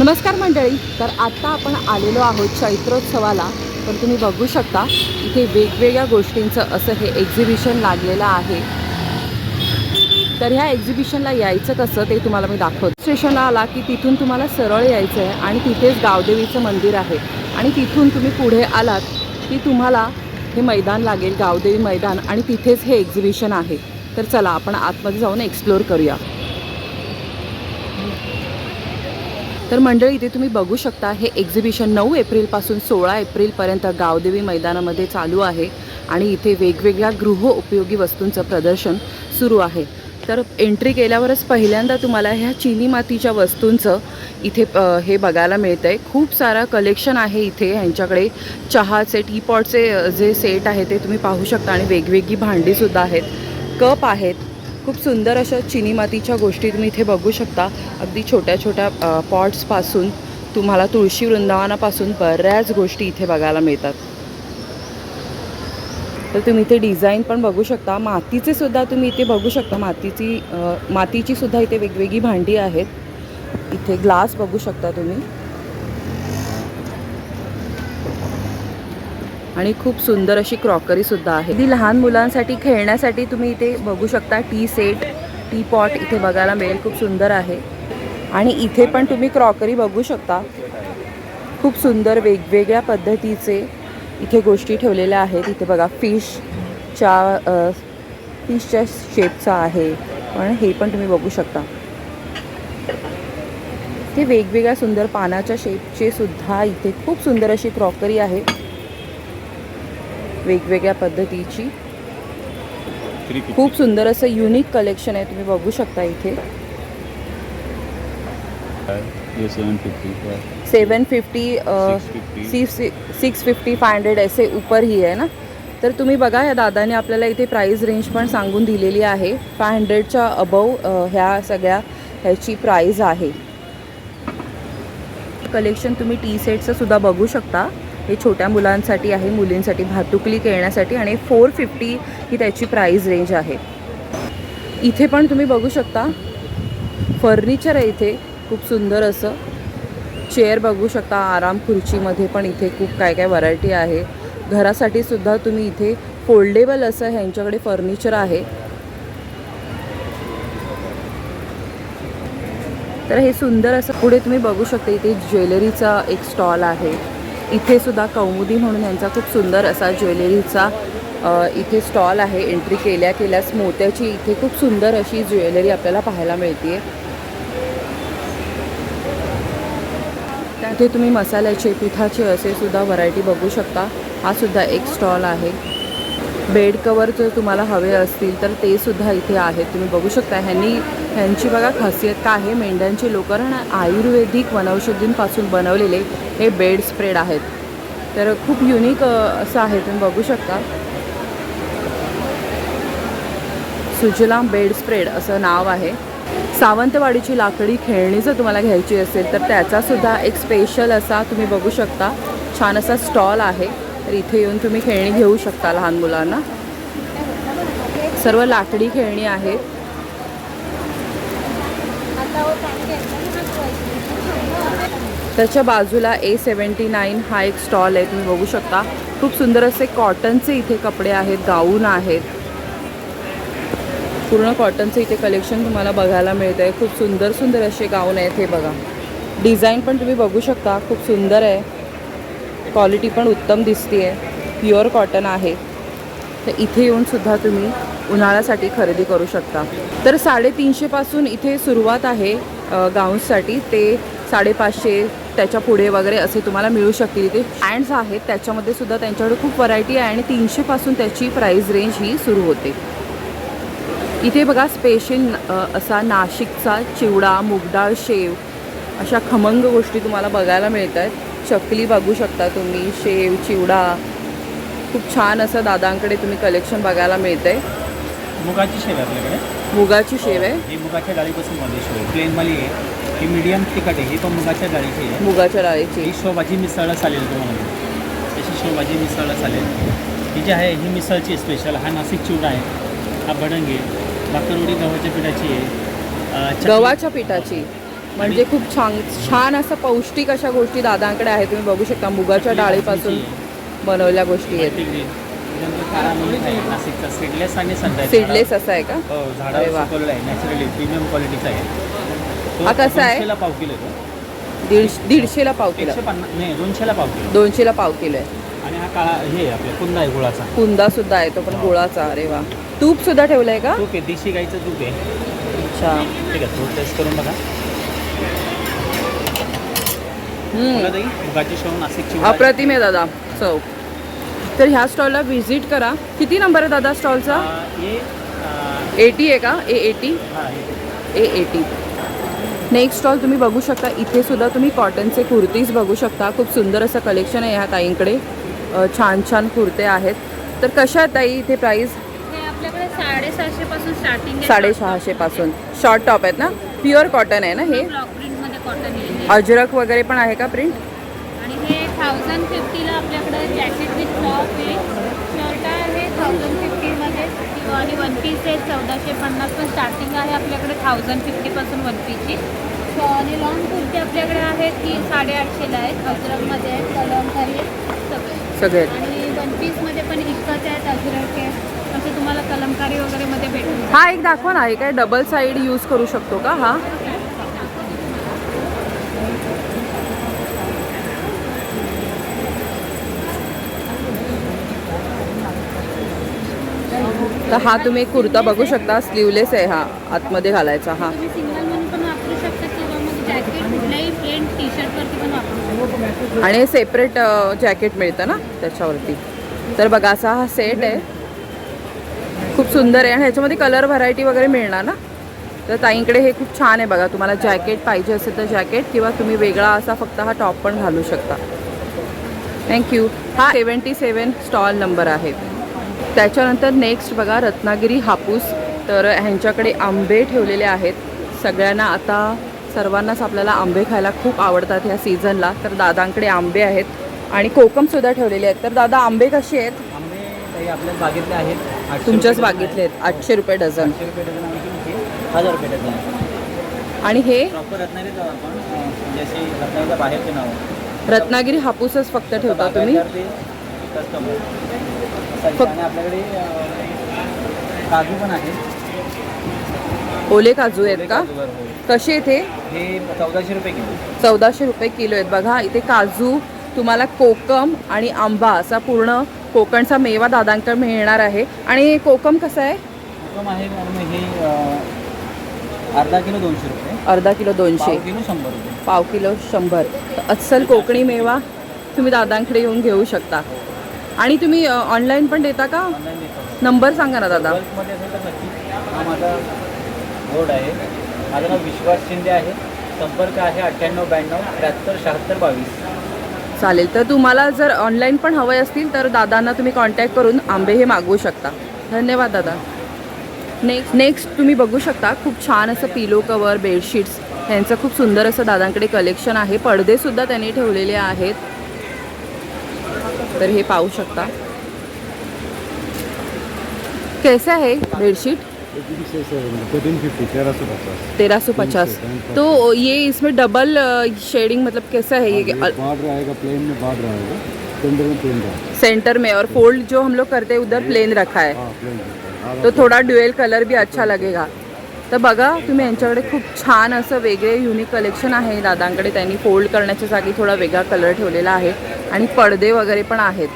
नमस्कार मंडळी तर आत्ता आपण आलेलो आहोत चैत्रोत्सवाला. तर तुम्ही बघू शकता इथे वेगवेगळ्या गोष्टींचं असं हे एक्झिबिशन लागलेलं आहे. तर ह्या एक्झिबिशनला यायचं कसं ते तुम्हाला मी दाखवत. स्टेशनला आला की तिथून तुम्हाला सरळ यायचं आहे आणि तिथेच गावदेवीचं मंदिर आहे. आणि तिथून तुम्ही पुढे आलात की तुम्हाला हे मैदान लागेल गावदेवी मैदान आणि तिथेच हे एक्झिबिशन आहे. तर चला आपण आतमध्ये जाऊन एक्सप्लोअर करूया. तर मंडळी इथे तुम्ही बघू शकता हे एक्झिबिशन नऊ एप्रिलपासून सोळा एप्रिलपर्यंत गावदेवी मैदानामध्ये चालू आहे आणि इथे वेगवेगळ्या गृह उपयोगी वस्तूंचं प्रदर्शन सुरू आहे. तर एंट्री केल्यावरच पहिल्यांदा तुम्हाला ह्या चिनी मातीच्या वस्तूंचं इथे हे बघायला मिळतं आहे खूप सारा कलेक्शन आहे इथे. ह्यांच्याकडे चहाचे टीपॉटचे जे सेट आहे ते तुम्ही पाहू शकता आणि वेगवेगळी भांडीसुद्धा आहेत. कप आहेत. खूप सुंदर अशा चिनी मातीच्या गोष्टी तुम्ही इथे बघू शकता. अगदी छोट्या छोट्या पॉट्सपासून तुम्हाला तुळशी वृंदावनापासून बऱ्याच गोष्टी इथे बघायला मिळतात. तर तुम्ही इथे डिझाईन पण बघू शकता. मातीचे सुद्धा तुम्ही इथे बघू शकता. मातीची मातीची सुद्धा इथे वेगवेगळी भांडी आहेत. इथे ग्लास बघू शकता तुम्ही. आणि खूप सुंदर अशी क्रॉकरी सुद्धा आहे. ती लहान मुलांसाठी खेळण्यासाठी तुम्ही इथे बघू शकता टी सेट टी पॉट इथे बघायला मिळेल खूप सुंदर आहे. आणि इथे पण तुम्ही क्रॉकरी बघू शकता. खूप सुंदर वेगवेगळ्या पद्धतीचे इथे गोष्टी ठेवलेल्या आहेत. इथे बघा फिशच्या फिशच्या शेपचा आहे. पण हे पण तुम्ही बघू शकता. ते वेगवेगळ्या सुंदर पानाच्या शेपचे सुद्धा इथे खूप सुंदर अशी क्रॉकरी आहे. वेगवेगळ्या पद्धतीची. खूप सुंदर असं युनिक कलेक्शन आहे तुम्ही बघू शकता इथे. Seven fifty six fifty six six fifty five hundred ऐसे ऊपर ही आहे ना. तर तुम्ही बघा या दादाने आपल्याला इथे प्राईस रेंज पण सांगून दिलेली आहे. फाय हंड्रेडच्या अबव ह्या सगळ्या ह्याची प्राईज आहे. कलेक्शन तुम्ही टी सेटचं सुद्धा बघू शकता. हे छोट्या मुलांसाठी आहे मुलींसाठी भातुकली खेळण्यासाठी आणि फोर फिफ्टी ही त्याची प्राईज रेंज आहे. इथे पण तुम्ही बघू शकता फर्निचर आहे इथे खूप सुंदर असं. चेअर बघू शकता आराम खुर्चीमध्ये पण इथे खूप काय काय व्हरायटी आहे. घरासाठी सुद्धा तुम्ही इथे फोल्डेबल असं ह्यांच्याकडे फर्निचर आहे. तर हे सुंदर असं पुढे तुम्ही बघू शकता इथे ज्वेलरीचा एक स्टॉल आहे. इथे सुद्धा कौमुदी म्हणून यांचा खूप सुंदर असा ज्वेलरीचा इथे स्टॉल आहे एंट्री केल्या केल्यास मोत्याची इथे खूप सुंदर अशी ज्वेलरी आपल्याला पाहायला मिळते त्यात तुम्ही मसाल्याचे पिठाचे असे सुद्धा व्हरायटी बघू शकता. हा सुद्धा एक स्टॉल आहे. बेड कवर जर तुम्हाला हवे असतील तर ते सुद्धा इथे आहेत. तुम्ही बघू शकता ह्यांनी ह्यांची बघा खासियत काय आहे. मेंढ्यांची लोकर आणि आयुर्वेदिक वनौषधींपासून बनवलेले हे बेड स्प्रेड आहेत. तर खूप युनिक असं आहे. तुम्ही बघू शकता. सुजलाम बेड स्प्रेड असं नाव आहे. सावंतवाडीची लाकडी खेळणी जर तुम्हाला घ्यायची असेल तर त्याचासुद्धा एक स्पेशल असा तुम्ही बघू शकता. छान असा स्टॉल आहे. तर इथे येऊन तुम्ही खेळणी घेऊ शकता लहान मुलांना. सर्व लाकडी खेळणी आहेत. त्याच्या बाजूला ए सेवन्टी नाईन हा एक स्टॉल आहे तुम्ही बघू शकता. खूप सुंदर असे कॉटनचे इथे कपडे आहेत गाऊन आहेत. पूर्ण कॉटनचं इथे कलेक्शन तुम्हाला बघायला मिळतं आहे खूप सुंदर सुंदर असे गाऊन आहेत हे बघा. डिझाईन पण तुम्ही बघू शकता खूप सुंदर आहे. क्वालिटी पण उत्तम दिसते आहे प्युअर कॉटन आहे. तर इथे येऊन सुद्धा तुम्ही उन्हाळ्यासाठी खरेदी करू शकता. तर साडेतीनशेपासून इथे सुरुवात आहे अ, गाऊन्ससाठी. ते साडेपाचशे त्याच्या पुढे वगैरे असे तुम्हाला मिळू शकतील इथे. पॅन्ट्स आहेत त्याच्यामध्ये सुद्धा त्यांच्याकडे खूप व्हरायटी आहे आणि तीनशेपासून त्याची प्राईस रेंज ही सुरू होते. इथे बघा स्पेशल असा नाशिकचा चिवडा मुगडाळ शेव अशा खमंग गोष्टी तुम्हाला बघायला मिळत आहेत चकली बघू शकता तुम्ही शेव चिवडा खूप छान असं दादांकडे तुम्ही कलेक्शन बघायला मिळतं आहे मुगाची शेव आहे आपल्याकडे. मुगाची शेव आहे. ही मुगाच्या डाळीपासून बनली शेव. आहे प्लेनवाली आहे. ही मीडियम तिखट आहे. ही पण मुगाच्या डाळीची आहे. मुगाच्या डाळीची. ही शेवभाजी मिसळला चालेल तुम्हाला. तशी शेवभाजी मिसळला चालेल. ही जी आहे ही मिसळची स्पेशल हा नाशिक चिवडा आहे. हा भडंग आहे. बाकरवडी गव्हाच्या पिठाची आहे. अं, गव्हाच्या पिठाची. म्हणजे खूप छान छान असं पौष्टिक अशा गोष्टी दादांकडे आहेत. तुम्ही बघू शकता मुगाच्या डाळीपासून. बनवल्या गोष्टी आहेत. आहे नाशिकचा सीडलेस आणि सीडलेस असं आहे का? हो अरे वा. आहे नॅचरली प्रीमियम क्वालिटीचा आहे. हा कसा आहे? दोनशेला पाव किलो आहे दीडशे दीडशेला पाव तो. किलो. एकशे पन्नास नाही दोनशेला पाव किलो. दोनशेला पाव किलो आहे. आणि हा काळा हे आहे आपला कुंदा आहे गुळाचा. कुंदा सुद्धा आहे तो पण गुळाचा अरे वा. तूप सुद्धा ठेवलंय का? तूप आहे देशी गाईचं तूप आहे. अच्छा. ठीक आहे थोडं टेस्ट करून बघा. मुगाची शेव नाशिकची उडा- अप्रतिम आहे दादा चव. तर ह्या स्टॉलला व्हिजिट करा. किती नंबर आहे दादा स्टॉलचा एटी आहे का? A eighty. A eighty next stall तुम्ही बघू शकता. इथे सुद्धा तुम्ही कॉटनचे कुर्तीज बघू शकता. खूप सुंदर असं कलेक्शन आहे ह्या ताईंकडे. छान छान कुर्ते आहेत. तर कशा आहेत ताई इथे प्राईस हे आपल्याकडे साडेसहाशे पासून स्टार्टिंग आहे. साडेसहाशे पासून. शॉर्ट टॉप आहेत ना? प्युअर कॉटन आहे ना हे? कॉटन येईल. अजरक वगैरे पण आहे का प्रिंट आणि हे थाउजंड फिफ्टीला आपल्याकडे जॅकेट विथ टॉप आहे. शर्ट आहे थाउजंड फिफ्टीमध्ये किंवा आणि वन पीस आहे चौदाशे पन्नास पण स्टार्टिंग आहे आपल्याकडे थाउजंड फिफ्टीपासून वन पीसची सो आणि लॉंग कुर्ती आपल्याकडे आहेत की साडेआठशेला आहेत अजरकमध्ये आहेत कलमकारी आहेत सगळे सगळे. आणि वन पीसमध्ये पण इतकंच आहेत अजरक आहे. असं तुम्हाला कलमकारी वगैरे मध्ये भेटून जाईल. हा एक दाखवा ना. हे काय डबल साईड यूज करू शकतो का? हा. तर हा तुम्ही एक कुर्ता बघू शकता स्लीवलेस आहे हा आतमध्ये घालायचा हा. आणि सेपरेट जॅकेट मिळतं ना त्याच्यावरती. तर बघा असा हा सेट आहे. खूप सुंदर आहे आणि ह्याच्यामध्ये कलर व्हरायटी वगैरे मिळणार ना? तर ताईंकडे हे खूप छान आहे बघा तुम्हाला जॅकेट पाहिजे असेल तर जॅकेट किंवा तुम्ही वेगळा असा फक्त हा टॉप पण घालू शकता. थँक्यू हा सेवन्टी सेवन स्टॉल नंबर आहे. त्याच्यानंतर नेक्स्ट बघा रत्नागिरी हापूस. तर ह्यांच्याकडे आंबे ठेवलेले आहेत. सगळ्यांना आता सर्वांनाच आपल्याला आंबे खायला खूप आवडतात ह्या सीझनला तर दादांकडे आंबे आहेत. आणि कोकमसुद्धा ठेवलेले आहेत. तर दादा आंबे कसे आहेत? आंबे आपल्याच बागेतले आहेत. तुमच्याच बागेतले आहेत. आठशे रुपये डझन. हजार रुपये डझन आणि हे? रत्नागिरी हापूसच फक्त ठेवता तुम्ही? फक्त- आपल्याकडे काजू पण आहे ओले काजू आहेत का. कसे आहेत हे? चौदाशे रुपये किलो. चौदाशे रुपये किलो आहेत. बघा इथे काजू तुम्हाला कोकम आणि आंबा असा पूर्ण कोकणचा मेवा दादांकडे मिळणार आहे. आणि कोकम कसं आहे? हुकम आहे हे अर्धा किलो दोनशे रुपये. अर्धा किलो दोनशे. पाव किलो शंभर पाव किलो शंभर. अस्सल कोकणी मेवा तुम्ही दादांकडे येऊन घेऊ शकता. आणि तुम्ही ऑनलाईन पण देता का? नंबर सांगा ना दादा. बल्कमध्ये असेल तर नक्की हा माझा बोर्ड आहे. माझं नाव विश्वास शिंदे आहे. संपर्क आहे अठ्ठ्याण्णव ब्याण्णव त्र्याहत्तर शहात्तर बावीस. चालेल. तर तुम्हाला जर ऑनलाईन पण हवे असतील तर दादांना तुम्ही कॉन्टॅक्ट करून आंबे हे मागवू शकता. धन्यवाद दादा. नेक्स्ट नेक्स्ट तुम्ही बघू शकता खूप छान असं पिलो कवर बेडशीट्स यांचं खूप सुंदर असं दादांकडे कलेक्शन आहे. पडदेसुद्धा त्यांनी ठेवलेले आहेत. तर हे पाहू शकता. कैसे आहे बेडशीट? तेरह सौ पचास. तो ये इसमें डबल शेडिंग मतलब कैसा है ये? प्लेन में सेंटर में रहेगा. सेंटर में और फोल्ड जो हम लोग करते हैं उधर प्लेन रखा है. हाँ तो थोडा ड्युएल कलर भी अच्छा लगेगा. तर बघा तुम्ही यांच्याकडे खूप छान असं वेगळे युनिक कलेक्शन आहे. दादांकडे त्यांनी फोल्ड करण्याच्या जागी थोडा वेगळा कलर ठेवलेला आहे आणि पडदे वगैरे पण आहेत.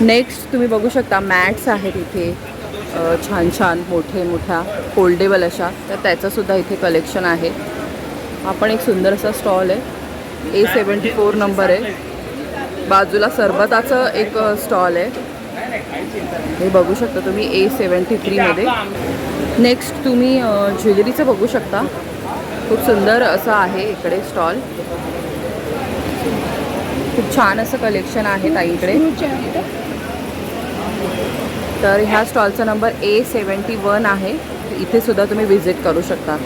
नेक्स्ट तुम्ही बघू शकता मॅट्स आहेत इथे. छान छान मोठे मोठ्या फोल्डेबल अशा. तर त्याचंसुद्धा इथे कलेक्शन आहे. हा पण एक सुंदर असा स्टॉल आहे. ए सेवन्टी फोर नंबर आहे. बाजूला सरबताचं एक स्टॉल आहे. हे बघू शकता तुम्ही ए सेवन्टी थ्रीमध्ये नेक्स्ट तुम्ही ज्वेलरीचं बघू शकता. खूप सुंदर असं आहे इकडे स्टॉल. खूप छान असं कलेक्शन आहे ताईकडे तर ह्या स्टॉलचा नंबर ए सेवन्टी वन आहे. इथे सुद्धा तुम्ही व्हिजिट करू शकता.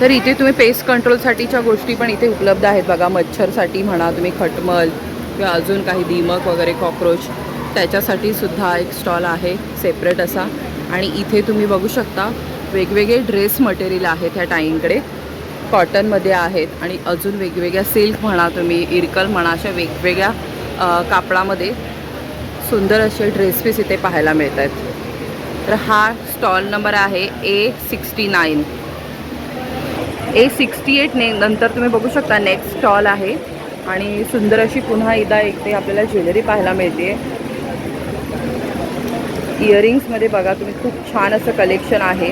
तर इथे तुम्ही पेस्ट कंट्रोलसाठीच्या गोष्टी पण इथे उपलब्ध आहेत बघा. मच्छरसाठी म्हणा तुम्ही खटमल किंवा अजून काही दीमक वगैरे कॉक्रोच. त्याच्यासाठी सुद्धा एक स्टॉल आहे सेपरेट असा. आणि इथे तुम्ही बघू शकता वेगवेगळे ड्रेस मटेरियल आहेत ह्या टाईंकडे कॉटनमध्ये आहेत आणि अजून वेगवेगळ्या सिल्क म्हणा तुम्ही इरकल म्हणा अशा वेगवेगळ्या कापडामध्ये सुंदर असे ड्रेस पीस इथे पाहायला मिळत आहेत तर हा स्टॉल नंबर आहे A sixty nine A sixty eight ने नंतर तुम्ही बघू शकता नेक्स्ट स्टॉल आहे. आणि सुंदर अशी पुन्हा एकदा इथे आपल्याला ज्वेलरी पाहायला मिळते इयरिंग्समध्ये बघा तुम्ही खूप छान असं कलेक्शन आहे.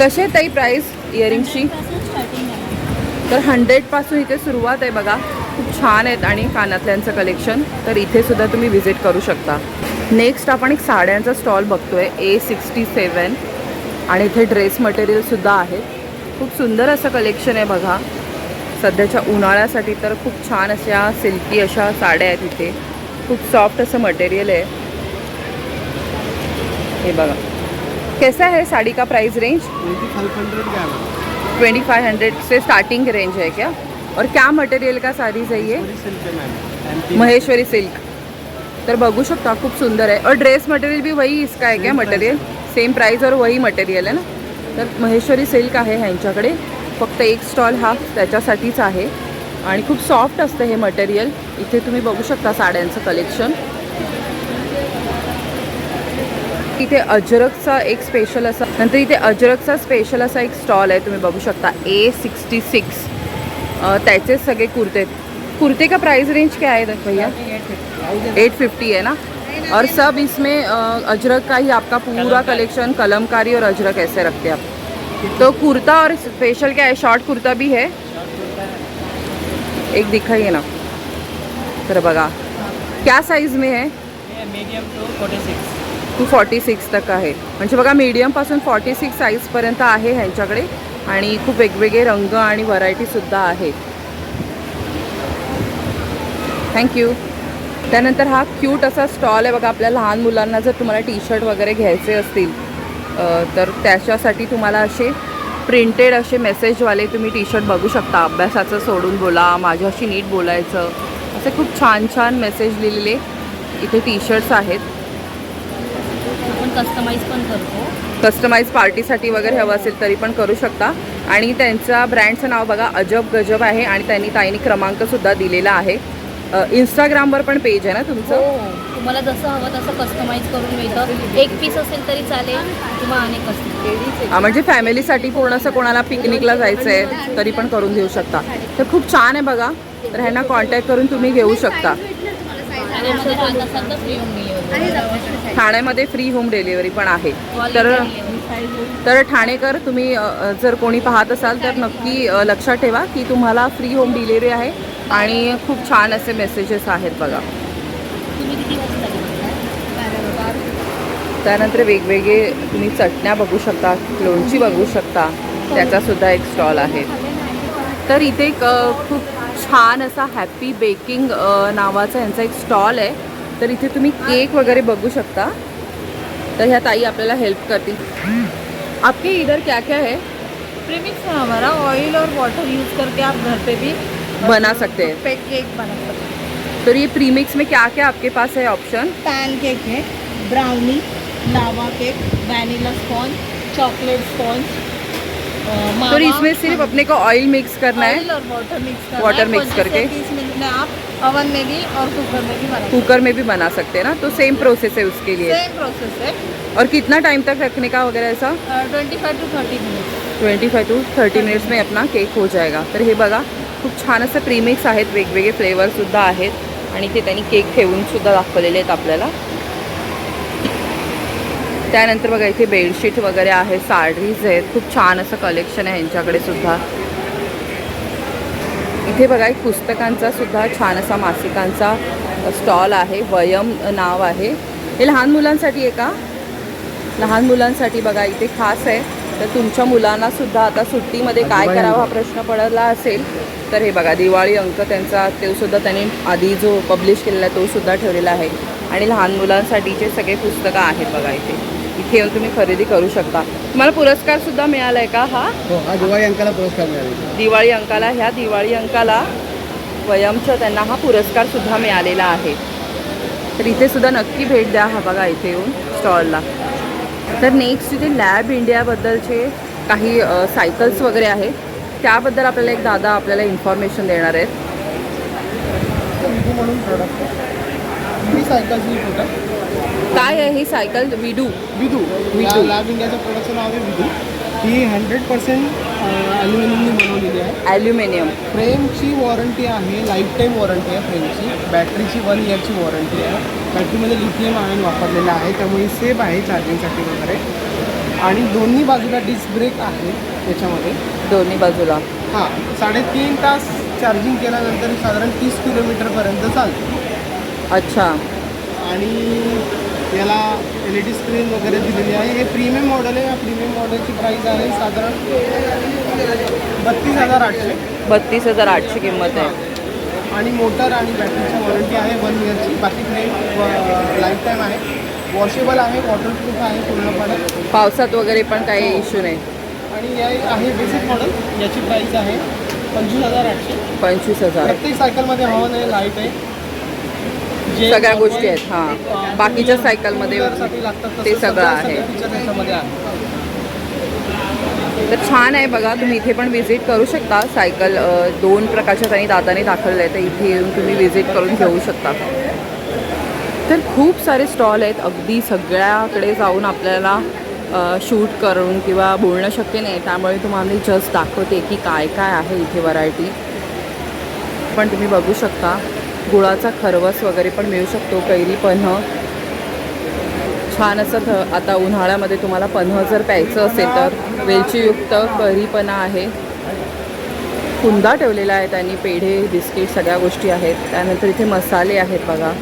कसे ताई प्राईस इयरिंग्सची तर हंड्रेडपासून इथे सुरुवात आहे बघा. खूप छान आहेत आणि कानातल्यांचं कलेक्शन. तर इथे सुद्धा तुम्ही व्हिजिट करू शकता. नेक्स्ट आपण एक साड्यांचा स्टॉल बघतोय ए सिक्स्टी सेवन आणि इथे ड्रेस मटेरियलसुद्धा आहेत खूप सुंदर असं कलेक्शन आहे बघा. सध्याच्या उन्हाळ्यासाठी तर खूप छान अशा सिल्की अशा साड्या आहेत इथे. खूप सॉफ्ट असं मटेरियल आहे. हे बघा. कैसा है साड़ी का price range twenty five hundred से स्टार्टिंग रेंज है क्या? और क्या मटेरियल का साड़ीज है ये? है महेश्वरी सिल्क. तर बघू शकता खूप सुंदर है और ड्रेस मटेरियल भी वही इसका है क्या मटेरियल सेम प्राइस और वही मटेरियल है ना? तर महेश्वरी सिल्क आहे ह्यांच्याकडे. फक्त एक स्टॉल हा त्याच्यासाठीच आहे. आणि खूप सॉफ्ट असतं हे मटेरियल. इथे तुम्ही बघू शकता साड्यांचं कलेक्शन. इथे अजरकचा एक स्पेशल असा नंतर इथे अजरकचा स्पेशल असा एक स्टॉल आहे. तुम्ही बघू शकता. ए सिक्स्टी सिक्स त्याचे सगळे कुर्ते। कुर्ते का प्राइस रेंज क्या है भैया? एट फिफ्टी है ना? और सब इसमें अजरक का ही आपका पूरा कलेक्शन कलमकारी और अजरक ऐसे रखते हैं आप। तो कुर्ता और स्पेशल क्या है? शॉर्ट कुर्ता भी है। एक दिखाइए ना। तर बघा क्या साईज में है? Medium to forty six to forty six तक आहे म्हणजे बघा मीडियमपासून फॉर्टी सिक्स साईजपर्यंत आहे ह्यांच्याकडे. आणि खूप वेगवेगळे रंग आणि व्हरायटीसुद्धा आहेत थँक्यू त्यानंतर हा क्यूट असा स्टॉल आहे बघा आपल्या लहान मुलांना जर तुम्हाला टी शर्ट वगैरे घ्यायचे असतील तर त्याच्यासाठी तुम्हाला असे प्रिंटेड असे मेसेजवाले तुम्ही टी शर्ट बघू शकता. अभ्यासाचं सोडून बोला माझ्याशी नीट बोलायचं. असे खूप छान छान मेसेज लिहिलेले इथे टी शर्ट्स आहेत. आपण कस्टमाइज पण करतो. कस्टमाइज पार्टीसाठी वगैरे हवं असेल तरी पण करू शकता. आणि त्यांचा ब्रँडचं नाव बघा अजब गजब आहे आणि त्यांनी ताईनी क्रमांकसुद्धा दिलेला आहे. इंस्टाग्रामवर पण पेज आहे ना तुमचं? हो तुम्हाला जसं हवं तसं कस्टमाइज करून मिळतं. एक पीस असेल तरी चालेल किंवा अनेक असतील. हा, म्हणजे फॅमिलीसाठी पूर्ण असं कोणाला पिकनिकला जायचं आहे तरी पण करून घेऊ शकता. तर खूप छान आहे बघा. तर ह्यांना कॉन्टॅक्ट करून तुम्ही घेऊ शकता. ठाण्यामध्ये फ्री होम डिलिव्हरी पण आहे. तर तर ठाणेकर तुम्ही जर कोणी पाहत असाल तर नक्की लक्षात ठेवा की तुम्हाला फ्री होम डिलिव्हरी आहे आणि खूप छान असे मेसेजेस आहेत बघा. त्यानंतर वेगवेगळे तुम्ही चटण्या बघू शकता लोणची बघू शकता त्याचासुद्धा एक स्टॉल आहे. तर इथे एक खूप छान असा हॅपी बेकिंग नावाचा यांचा एक स्टॉल आहे. तर इथे तुम्ही केक वगैरे बघू शकता. तर ह्या ताई आपल्याला हेल्प करतील. आपके इधर क्या क्या है? प्रीमिक्स है हमारा ऑयल और वाटर यूज़ करके आप घर पे भी बना सकते हैं। पे केक बना सकते हैं। तो ये प्रीमिक्स में क्या क्या आपके पास है ऑप्शन पैन केक है brownie lava cake vanilla sponge chocolate sponge तो इसमें सिर्फ अपने को ऑयल मिक्स करना है। और वाटर मिक्स करना Water mix 25 करके। मिनट में आप अवन में भी और कुकर में भी बना कुकर में भी बना सकते हैं ना? तो सेम प्रोसेस है उसके लिए। सेम प्रोसेस है। और कितना टाइम तक रखने का वगैरह ऐसा? Twenty five to thirty minutes twenty five to thirty minutes में अपना केक हो जाएगा। तर हे बघा खूप छान असं प्रीमिक्स आहेत वेगवेगळे फ्लेवरसुद्धा आहेत आणि ते त्यांनी केक ठेवून सुद्धा दाखवलेले आहेत आपल्याला. त्यानंतर बघा इथे बेडशीट वगैरे आहे साडीज आहेत. खूप छान असं कलेक्शन आहे यांच्याकडे सुद्धा. इथे बघा एक पुस्तकांचा सुद्धा छान असा मासिकांचा स्टॉल आहे. वयम नाव आहे. हे लहान मुलांसाठी आहे का? लहान मुलांसाठी बघा इथे खास आहे. तर तुमच्या मुलांना सुद्धा आता सुट्टीमध्ये काय करावं हा. प्रश्न पडला असेल तर हे बघा दिवाळी अंक त्यांचा तो सुद्धा त्यांनी आधी जो पब्लिश केलेला आहे तो सुद्धा ठेवलेला आहे. आणि लहान मुलांसाठीचे सगळे पुस्तकं आहेत बघा इथे. इथे येऊन तुम्ही खरेदी करू शकता. तुम्हाला पुरस्कार सुद्धा मिळाला आहे का हा? हो दिवाळी अंकाला पुरस्कार मिळाला. दिवाळी अंकाला ह्या दिवाळी अंकाला वयमच्या त्यांना हा पुरस्कार सुद्धा मिळालेला आहे. तर इथे सुद्धा नक्की भेट द्या हा बघा इथे येऊन स्टॉलला. तर नेक्स्ट इथे लॅब इंडियाबद्दलचे काही सायकल्स वगैरे आहे त्याबद्दल आपल्याला एक दादा आपल्याला इन्फॉर्मेशन देणार आहेत. विडू ही सायकलची प्रोडक्ट काय आहे ही सायकल? विडू. विदू विदू. या लॅब इंडियाच्या प्रोडक्टचं नाव आहे विदू ही हंड्रेड पर्सेंट ॲल्युमिनियमनी बनवलेली आहे. ॲल्युमिनियम फ्रेमची वॉरंटी आहे लाईफ टाईम वॉरंटी आहे फ्रेमची. बॅटरीची वन इयरची वॉरंटी आहे. बॅटरीमध्ये लिथियम आयन वापरलेलं आहे त्यामुळे सेफ आहे चार्जिंगसाठी वगैरे. आणि दोन्ही बाजूला डिस्क ब्रेक आहे त्याच्यामध्ये. दोन्ही बाजूला. हां साडेतीन तास चार्जिंग केल्यानंतर साधारण तीस किलोमीटरपर्यंत चालतं. अच्छा. आणि याला एल ई डी स्क्रीन वगैरे दिलेली आहे. हे प्रीमियम मॉडेल आहे. या प्रीमियम मॉडेलची प्राईस आहे साधारण बत्तीस हजार आठशे. बत्तीस हजार आठशे किंमत आहे. आणि मोटर आणि बॅटरीची वॉरंटी आहे वन इयरची बाकी फ्रेम लाईफ टाईम आहे. वॉशेबल आहे वॉटरप्रूफ आहे पूर्णपणे. पावसात वगैरे पण काही इश्यू नाही. आणि या आहे बेसिक मॉडेल याची प्राईस आहे पंचवीस हजार आठशे. पंचवीस हजार. प्रत्येक सायकलमध्ये हवन आहे लाइट आहे. सगळ्या normal, गोष्टी आहेत, हां. बाकीच्या सायकलमध्ये ते सगळं सगळ्या आहे. तर छान आहे बघा तुम्ही इथे पण व्हिजिट करू शकता सायकल दोन प्रकारच्या त्यांनी दादाने दाखवले आहे तर इथे येऊन तुम्ही व्हिजिट करून घेऊ शकता तर खूप सारे स्टॉल आहेत अगदी सगळ्याकडे जाऊन आपल्याला शूट करून किंवा बोलणं शक्य नाही त्यामुळे तुम्हाला जस्ट दाखवते की काय काय आहे इथे व्हरायटी पण तुम्ही बघू शकता गुळाचा खरवस वगैरे पण मिळू शकतो कैरी पन्ह. छान असं थ आता उन्हाळ्यामध्ये तुम्हाला पन्ह जर प्यायचं असेल तर वेलचीयुक्त कढीपणा आहे. कुंदा ठेवलेला आहे त्यांनी पेढे बिस्किट सगळ्या गोष्टी आहेत. त्यानंतर इथे मसाले आहेत बघा.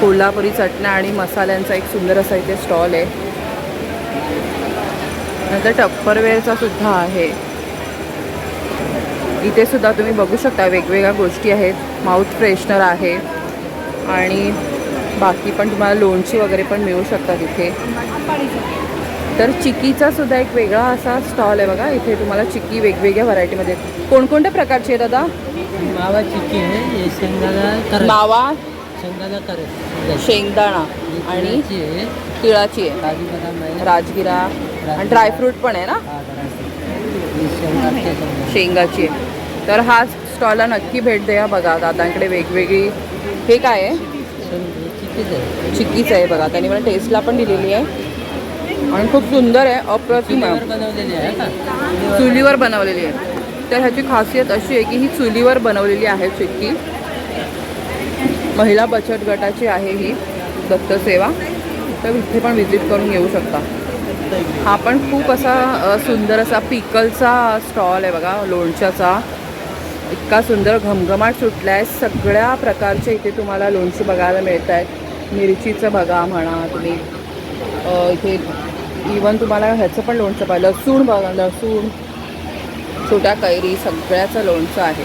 कोल्हापुरी चटण्या आणि मसाल्यांचा एक सुंदर असा इथे स्टॉल आहे. नंतर टप्परवेअरचा सुद्धा आहे. इथे सुद्धा तुम्ही बघू शकता वेगवेगळ्या गोष्टी आहेत. माउथ फ्रेशनर आहे. आणि बाकी पण तुम्हाला लोणची वगैरे पण मिळू शकतात इथे. तर चिक्कीचा सुद्धा एक वेगळा असा स्टॉल आहे बघा. इथे तुम्हाला चिक्की वेगवेगळ्या व्हरायटीमध्ये कोणकोणत्या प्रकारची आहे दादा? मावा चिक्की आहे. करत मावा करत शेंगदाणा. आणि तिळाची आहे. राजगिरा आणि ड्रायफ्रूट पण आहे ना. शेंगाची आहे. तर हा स्टॉलला नक्की भेट द्या बघा दादांकडे वेगवेगळी. हे काय आहे? चिक्कीच आहे बघा त्यांनी मला टेस्टला पण दिलेली आहे. आणि खूप सुंदर आहे अप्रतिम आहे. चुलीवर बनवलेली आहे. तर ह्याची खासियत अशी आहे की ही चुलीवर बनवलेली आहे चिक्की. महिला बचत गटाची आहे ही दत्तसेवा तर इथे पण व्हिजिट करून येऊ शकता. हा पण खूप असा सुंदर असा पिकलचा स्टॉल आहे बघा लोणच्याचा. इतका सुंदर घमघमाट सुटला आहे सगळ्या प्रकारचे इथे तुम्हाला लोणचं बघायला मिळत आहेत मिरचीचं बघा म्हणा तुम्ही. इथे इवन तुम्हाला ह्याचं पण लोणचं पाहिलं लसूण बघा लसूण छोट्या कैरी सगळ्याचं लोणचं आहे.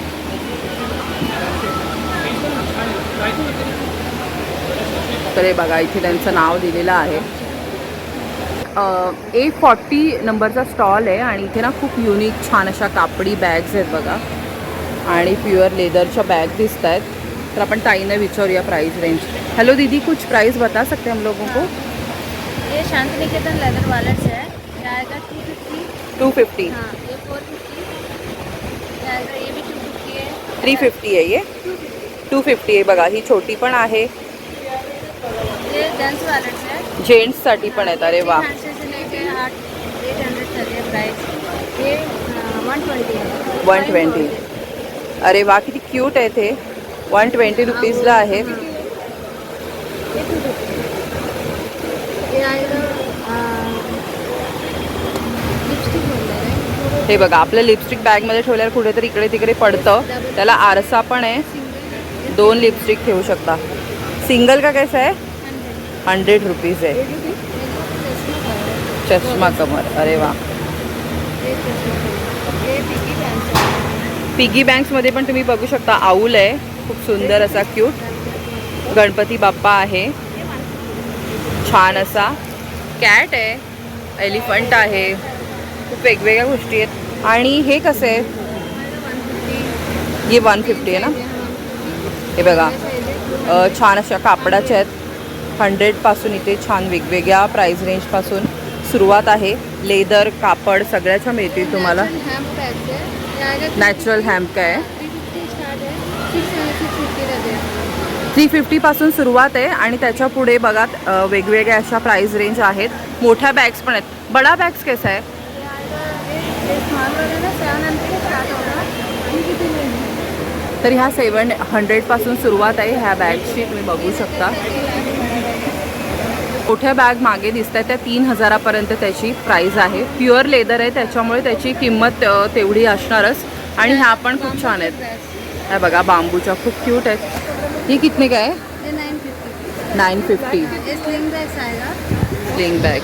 तर हे बघा इथे त्यांचं नाव दिलेलं आहे. ए फॉर्टी नंबरचा स्टॉल आहे आणि इथे ना खूप युनिक छान अशा कापडी बॅग्स आहेत बघा. आणि प्युअर लेदरच्या बॅग दिसत आहेत. तर आपण ताईंना विचारूया प्राइस रेंज हेलो दीदी कुछ प्राइस बता सकते हैं हम लोगों को? ये शांति निकेतन लेदर वॉलेट्स है आएगा टू फिफ्टी टू फिफ्टी हाँ ये फोर फिफ्टी ये आएगा ये भी टू फिफ्टी है. थ्री फिफ्टी आहे ये? टू फिफ्टी आहे बघा ही छोटी पण आहे. ये जेंट्स वॉलेट्स है. जेंट्ससाठी पण आहेत अरे वा है है वन ट्वेंटी अरे वा किती क्यूट आहे ते. वन ट्वेंटी रुपीजला आहे. हे बघा आपल्या लिपस्टिक बॅगमध्ये ठेवल्यावर कुठेतरी इकडे तिकडे पडतं. त्याला आरसा पण आहे. दोन लिपस्टिक ठेवू शकता. सिंगल का कसं आहे? हंड्रेड रुपीज आहे. चष्मा कमर. अरे वा. पिगी बँक्समध्ये पण तुम्ही बघू शकता आऊल आहे. खूप सुंदर असा क्यूट गणपती बाप्पा आहे. छान असा. कॅट आहे. एलिफंट आहे. खूप वेगवेगळ्या गोष्टी आहेत. आणि हे कसं आहे? ये वन फिफ्टी आहे ना? हे बघा. छान अशा कापडाच्या आहेत. हंड्रेडपासून इथे छान वेगवेगळ्या प्राईस रेंजपासून सुरुवात आहे. लेदर कापड सगळ्याच्या मिळतील तुम्हाला. नॅचरल हॅम्प काय थ्री फिफ्टीपासून सुरुवात आहे आणि त्याच्या पुढे बघा वेगवेगळ्या अशा प्राईस रेंज आहेत. मोठ्या बॅग्स पण आहेत. बडा बॅग्स कसा आहे? तर ह्या सेवन हंड्रेडपासून सुरुवात आहे. ह्या बॅगची तुम्ही बघू शकता. मोठ्या बॅग मागे दिसत आहेत. त्या तीन हजारापर्यंत त्याची प्राईस आहे. प्युअर लेदर आहे. त्याच्यामुळे त्याची किंमत तेवढी असणारच. आणि ह्या पण खूप छान आहेत. ह्या बघा बांबूच्या खूप क्यूट आहेत. ही कितने काय नाईन फिफ्टी स्लिंग बॅग